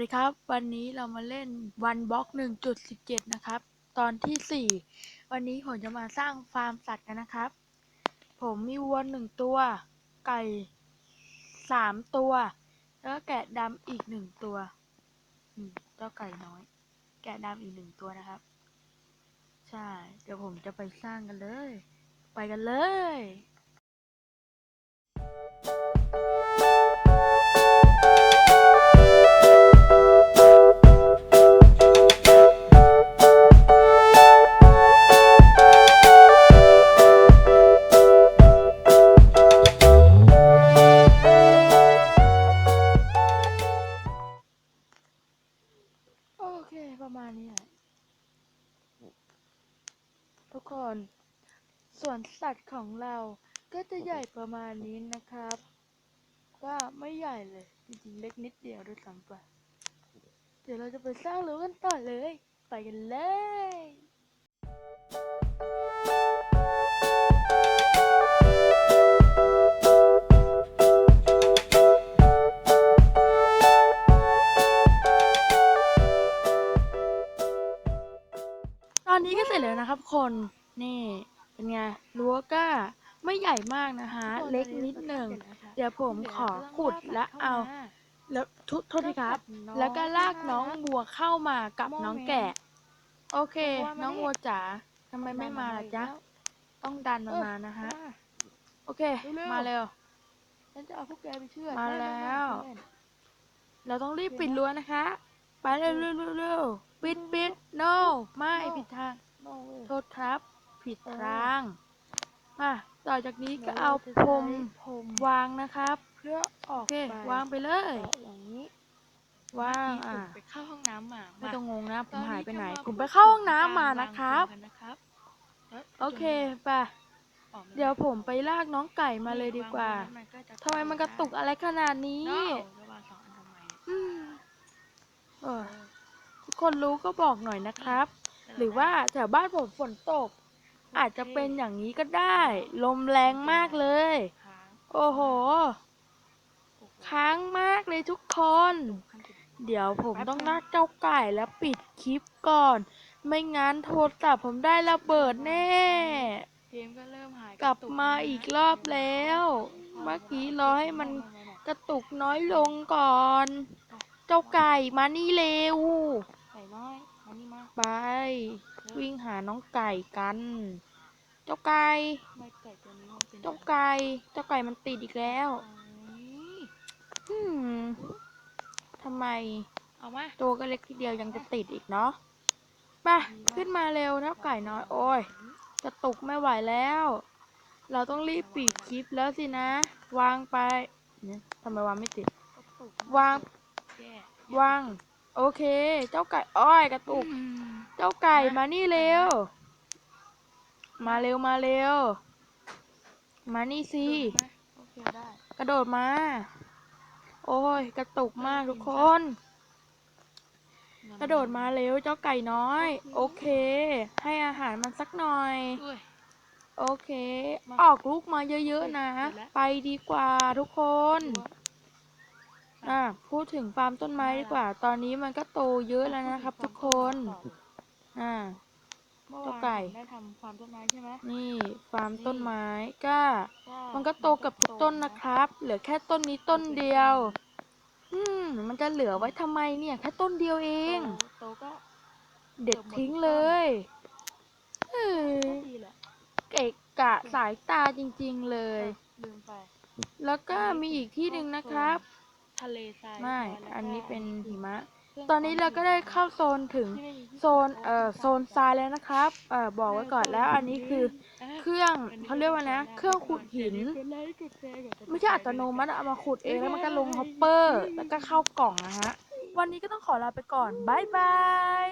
ดีครับ วันนี้เรามาเล่นวันบล็อก 1.17 นะครับ ตอนที่ 4 วันนี้ผมจะมาสร้างฟาร์มสัตว์กันนะครับ ผมมีวัวหนึ่งตัว ไก่สามตัว แล้วก็แกะดำอีกหนึ่งตัวเจ้าไก่น้อย แกะดำอีกหนึ่งตัวนะครับ ใช่ เดี๋ยวผมจะไปสร้างกันเลย ไปกันเลย คน สวนสัตว์ของเราก็จะใหญ่ประมาณนี้นะครับ ก็ไม่ใหญ่เลย จริงๆ เล็กนิดเดียวด้วยซ้ำไปเดี๋ยวเราจะไปสร้างรั้วกันต่อเลย ไปกันเลยตอนนี้ก็เสร็จแล้วนะครับคน นี่เป็นไงรั้วก็ไม่ใหญ่มากนะคะ เล็กนิดหนึ่ง เดี๋ยวผมขอขุดและเอา แล้วทุโทษทีครับ แล้วก็ลากน้องวัวเข้ามากับน้องแกะ โอเค น้องวัวจ๋าทำไมไม่มาล่ะจ๊ะ ต้องดันมันมานะฮะ โอเค มาเร็ว ฉันจะเอาพวกแกไปเชื่อดมาได้ไหแล้วเพื่อนเราต้องรีบปิดรั้วนะคะ ไปเร็วเร็วเร็วเร็วปิดปิด no ไม่ ผิดทางโน่เว้ยโทษครับ ผิดเออทางมาต่อจากนี้ก็ดี๋ยวเอาจะพรมใช้พรมวางนะครับ เพื่อออโอกเคไปวางไปเลยแปะอย่างนี้วางเมื่อะกี้ผมไปเข้าห้องน้ำมาไม่มาต้องงงนะผมหายไปไหนตอผมจะไปพูดเข้าห้องถึน้ำมาการนะครับวางกันนะครับแล้วโอเคไปออกไม่ไเดี๋ยวผมไปลากน้องไก่มาเลยดีกว่างนก็จะทำไมมันกระตุกอะไรขนาดนี้โน่จะวางสองอันทำไมอืมเออเออทุกคนรู้ก็บอกหน่อยนะครับ หรือว่าแถวบ้านผมฝนตก อาจจะเป็นอย่างนี้ก็ได้ ลมแรงมากเลยค้างโอ้โหโอ้โห ค้างมากเลยทุกคนขั้นสุดเดี๋ยวผมต้องลากเจ้าไก่แล้วปิดคลิปก่อน ไม่งั้นโทรศัพท์ผมได้ระเบิดแน่เกมก็เริ่มหายกลับระตุมาแล้วนะอีกรอบแล้ว เมื่อกี้รอให้มันาๆๆกระตุกน้อยลงก่อน เจ้าไก่มานี่เร็วไก่น้อยมานี่มาไป วิ่งหาน้องไก่กัน เจ้าไก่ทำไมไก่ตัวนี้มันเป็นเจ้าไก่ เจ้าไก่มันติดอีกแล้วอุ๊ยอืมทำไมเอามาตัวก็เล็กทีเดียวยังจะติดอีกเนาะไปขึ้นมาเร็วเจ้าไก่น้อย โอ้ยกระตุกไม่ไหวแล้ว เราต้องรีบปิดคลิปแล้วสินะ วางไปเนี่ยทำไมวางไม่ติดกระตุกวางแย่วาง โอเค เจ้าไก่ อ้อย กระตุกอืมเจ้าไก่มานี่เร็ว มาเร็วมาเร็ว มานี่สิ กระโดดมา โอ้ย กระตุกมากทุกคน กระโดดมาเร็วเจ้าไก่น้อย โอเค ให้อาหารมันสักหน่อย โอเค ออกลูกมาเยอะๆนะ ไปดีกว่าทุกคน อะ พูดถึงฟาร์มต้นไม้ดีกว่า ตอนนี้มันก็โตเยอะแล้วนะครับทุกคน อ่า เมื่อวานเจ้าไก่ผมได้ทำความต้นไม้ใช่ไหม นี่ฟาร์มต้นไม้ก็ก็มันก็โตกับทุกต้นนะครับ เหลือแค่ต้นนี้ต้นเดียว อืม มันจะเหลือไว้ทำไมเนี่ย แค่ต้นเดียวเอโตงโตก็ เด็ดทิ้งเลยเออก็ดีแหละเกะกะสายตาจริงๆเลย ลืมไป แล้วก็มีอีกที่หนึ่งนะครับ ทะเลทรายไม่แล้วก็อันนี้เป็นหิมะเครื่อง ตอนนี้เราก็ได้เข้าโซนถึงโซนเอ่อโซนทรายแล้วนะครับเอ่อบอกไว้ก่อนแล้วอันนี้คือเครื่องเขาเรียกว่านะ เครื่องขุดหิน ไม่ใช่อัตโนมัติเอามาขุดเองแล้วมันก็ลงฮอปเปอร์ แล้วก็เข้ากล่องนะฮะวันนี้ก็ต้องขอลาไปก่อนบ๊ายบาย